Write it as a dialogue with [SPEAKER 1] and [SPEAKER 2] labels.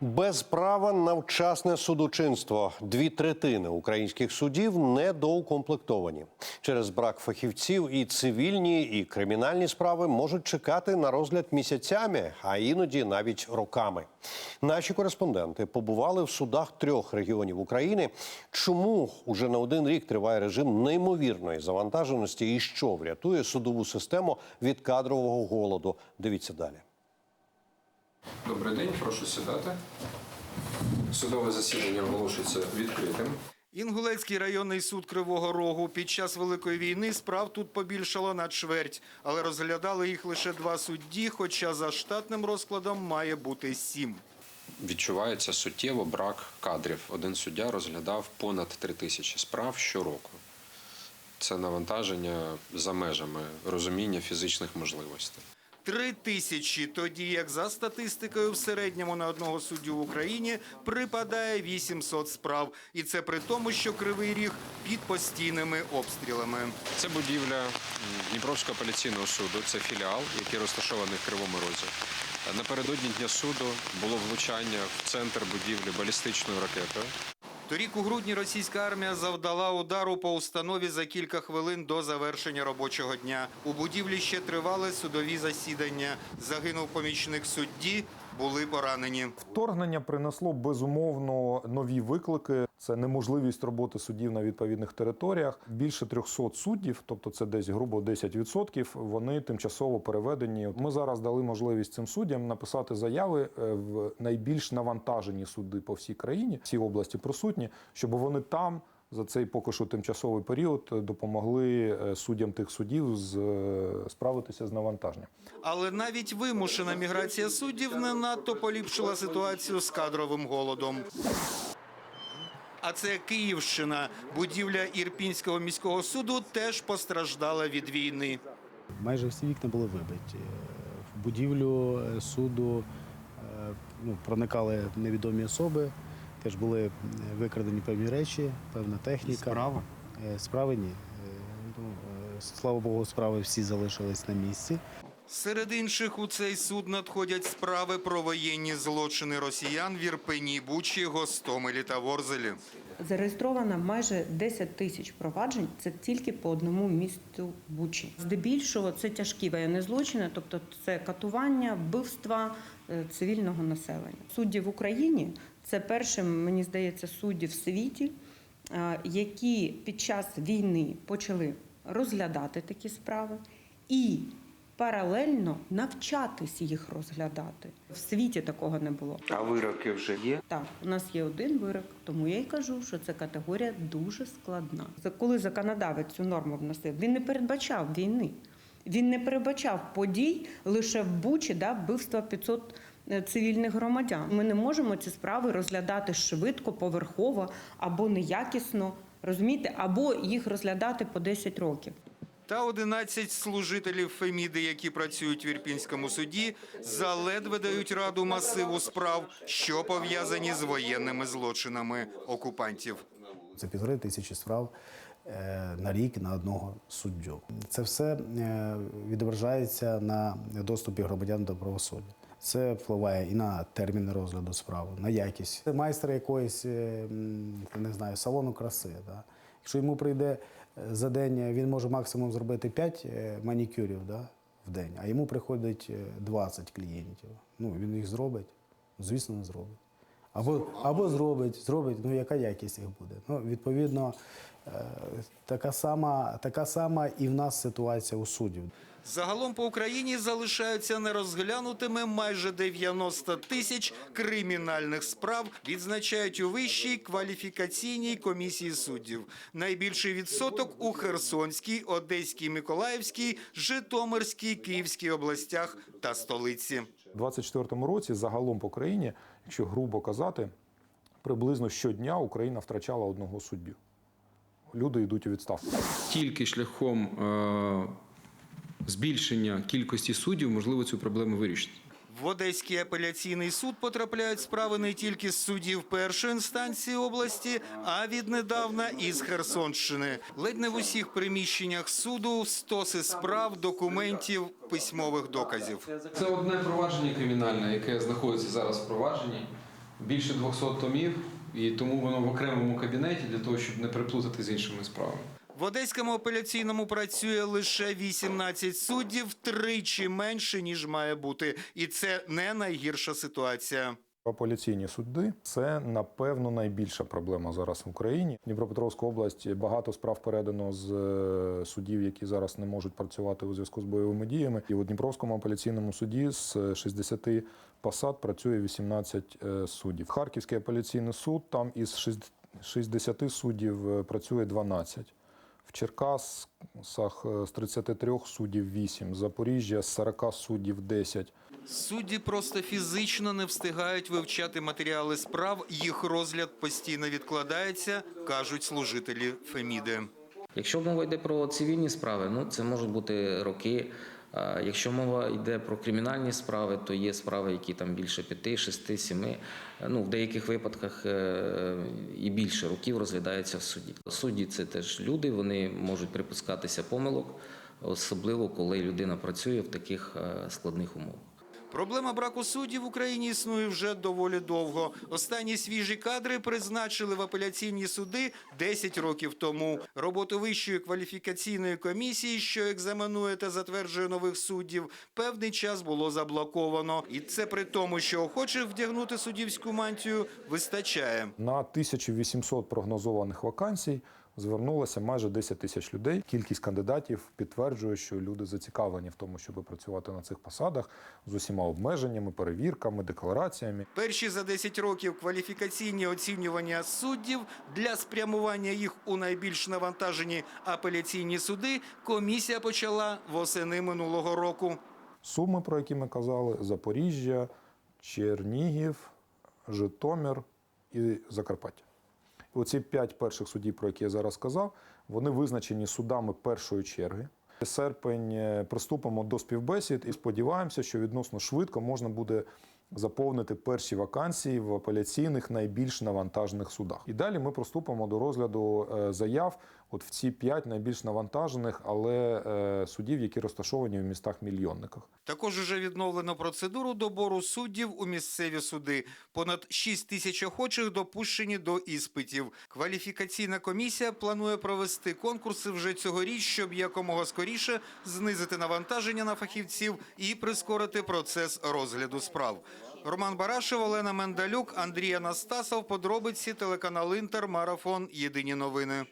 [SPEAKER 1] Без права на вчасне судочинство дві третини українських судів недоукомплектовані. Через брак фахівців і цивільні, і кримінальні справи можуть чекати на розгляд місяцями, а іноді навіть роками. Наші кореспонденти побували в судах трьох регіонів України. Чому уже на один рік триває режим неймовірної завантаженості і що врятує судову систему від кадрового голоду? Дивіться далі.
[SPEAKER 2] Добрий день, прошу сідати. Судове засідання оголошується відкритим.
[SPEAKER 3] Інгулецький районний суд Кривого Рогу під час Великої війни справ тут побільшало на чверть, але розглядали їх лише два судді, хоча за штатним розкладом має бути сім.
[SPEAKER 2] Відчувається суттєво брак кадрів. Один суддя розглядав понад три тисячі справ щороку. Це навантаження за межами розуміння фізичних можливостей.
[SPEAKER 3] Три тисячі, тоді як за статистикою в середньому на одного суддю в Україні припадає 800 справ. І це при тому, що Кривий Ріг під постійними обстрілами.
[SPEAKER 2] Це будівля Дніпровського апеляційного суду. Це філіал, який розташований в Кривому Розі. Напередодні дня суду було влучання в центр будівлі балістичною ракетою.
[SPEAKER 3] Торік у грудні російська армія завдала удару по установі за кілька хвилин до завершення робочого дня. У будівлі ще тривали судові засідання. Загинув помічник судді, були поранені.
[SPEAKER 4] Вторгнення принесло безумовно нові виклики. Це неможливість роботи судів на відповідних територіях. Більше 300 суддів, тобто це десь грубо 10%, вони тимчасово переведені. Ми зараз дали можливість цим суддям написати заяви е, в найбільш навантажені суди по всій країні, всі області присутні, щоб вони там. За цей поки що тимчасовий період допомогли е, суддям тих судів з, е, справитися з навантаженням.
[SPEAKER 3] Але навіть вимушена міграція суддів не надто поліпшила ситуацію з кадровим голодом. А це Київщина. Будівля Ірпінського міського суду теж постраждала від війни.
[SPEAKER 5] Майже всі вікна були вибиті. Е, В будівлю е, суду е, ну, проникали невідомі особи, теж були е, викрадені певні речі, певна техніка.
[SPEAKER 3] Справа?
[SPEAKER 5] Е, Справи ні. Е, ну, Слава Богу, справи всі залишились на місці.
[SPEAKER 3] Серед інших у цей суд надходять справи про воєнні злочини росіян в Ірпені, Бучі, Гостомелі та Ворзелі.
[SPEAKER 6] Зареєстровано майже 10 тисяч проваджень. Це тільки по одному місту Бучі. Здебільшого це тяжкі воєнні злочини, тобто це катування, вбивства цивільного населення. Судді в Україні це першим, мені здається, судді в світі, е, які під час війни почали розглядати такі справи і паралельно навчатись їх розглядати. В світі такого не було.
[SPEAKER 7] А вироки вже є?
[SPEAKER 6] Так, у нас є один вирок, тому я й кажу, що ця категорія дуже складна. Коли законодавець цю норму вносив, він не передбачав війни. Він не передбачав подій лише в Бучі, да, вбивства 500 е, цивільних громадян. Ми не можемо ці справи розглядати швидко, поверхово або неякісно, розумієте, або їх розглядати по 10 років.
[SPEAKER 3] Та 11 служителів Феміди, які працюють в Ірпінському суді, заледве дають раду масиву справ, що пов'язані з воєнними злочинами окупантів.
[SPEAKER 5] Це півтори тисячі справ е, на рік на одного суддю. Це все е, відображається на доступі громадян до правосуддя. Це впливає і на терміни розгляду справи, на якість. Це майстер якоїсь, е, не знаю, салону краси. Да? Якщо йому прийде е, за день, він може максимум зробити 5 манікюрів да, в день, а йому приходить е, 20 клієнтів. Ну, він їх зробить? Звісно, не зробить. Або, або зробить, зробить, ну яка якість їх буде. Ну, відповідно, е, така сама, така сама і в нас ситуація у суддів.
[SPEAKER 3] Загалом по Україні залишаються нерозглянутими майже 90 тисяч кримінальних справ, відзначають у вищій кваліфікаційній комісії суддів. Найбільший відсоток у Херсонській, Одеській, Миколаївській, Житомирській, Київській областях та столиці.
[SPEAKER 4] У 2024 році загалом по країні, якщо грубо казати, приблизно щодня Україна втрачала одного суддю. Люди йдуть у відставку.
[SPEAKER 8] тільки шляхом е, збільшення кількості суддів можливо цю проблему вирішити.
[SPEAKER 3] В Одеський апеляційний суд потрапляють справи не тільки з суддів першої інстанції області, а віднедавна із Херсонщини. Ледь не в усіх приміщеннях суду стоси справ, документів, письмових доказів.
[SPEAKER 8] Це одне провадження кримінальне, яке знаходиться зараз в провадженні. більше 200 томів, і тому воно в окремому кабінеті для того, щоб не переплутати з іншими справами.
[SPEAKER 3] В Одеському апеляційному працює лише 18 суддів, тричі менше, ніж має бути. І це не найгірша ситуація.
[SPEAKER 4] Апеляційні суди це напевно найбільша проблема зараз в Україні. Дніпропетровська область багато справ передано з е, судів, які зараз не можуть працювати у зв'язку з бойовими діями. І у Дніпровському апеляційному суді з 60 посад працює 18 е, суддів. Харківський апеляційний суд там із шість- 60 суддів е, працює 12. В Черкасах е, з 33 суддів 8, Запоріжжя з 40 суддів 10.
[SPEAKER 3] Судді просто фізично не встигають вивчати матеріали справ. Їх розгляд постійно відкладається, кажуть служителі Феміди.
[SPEAKER 7] Якщо мова йде про цивільні справи, ну це можуть бути роки. Якщо мова йде про кримінальні справи, то є справи, які там більше п'яти, шести, сіми. Ну в деяких випадках е, і більше років розглядаються в суді. Судді це теж люди, вони можуть припускатися помилок, особливо коли людина працює в таких е, складних умовах.
[SPEAKER 3] Проблема браку суддів в Україні існує вже доволі довго. Останні свіжі кадри призначили в апеляційні суди 10 років тому. Роботу вищої кваліфікаційної комісії, що екзаменує та затверджує нових суддів, певний час було заблоковано. І це при тому, що охочих вдягнути суддівську мантію вистачає.
[SPEAKER 4] На 1800 прогнозованих вакансій звернулося майже 10 тисяч людей. Кількість кандидатів підтверджує, що люди зацікавлені в тому, щоб працювати на цих посадах з усіма обмеженнями, перевірками, деклараціями.
[SPEAKER 3] Перші за 10 років кваліфікаційні оцінювання суддів для спрямування їх у найбільш навантажені апеляційні суди комісія почала восени минулого року.
[SPEAKER 4] Суми, про які ми казали: Запоріжжя, Чернігів, Житомир і Закарпаття. Оці п'ять перших судів, про які я зараз сказав, вони визначені судами першої черги. Серпень е, приступимо до співбесід і сподіваємося, що відносно швидко можна буде заповнити перші вакансії в апеляційних найбільш навантажених судах. І далі ми приступимо до розгляду е, заяв от в ці п'ять найбільш навантажених, але е, судів, які розташовані в містах мільйонниках.
[SPEAKER 3] Також уже відновлено процедуру добору суддів у місцеві суди. Понад 6 тисяч охочих допущені до іспитів. Кваліфікаційна комісія планує провести конкурси вже цьогоріч, щоб якомога скоріше знизити навантаження на фахівців і прискорити процес розгляду справ. Роман Барашев, Олена Мендалюк, Андрій Анастасов. Подробиці телеканал Інтер. Марафон. Єдині новини.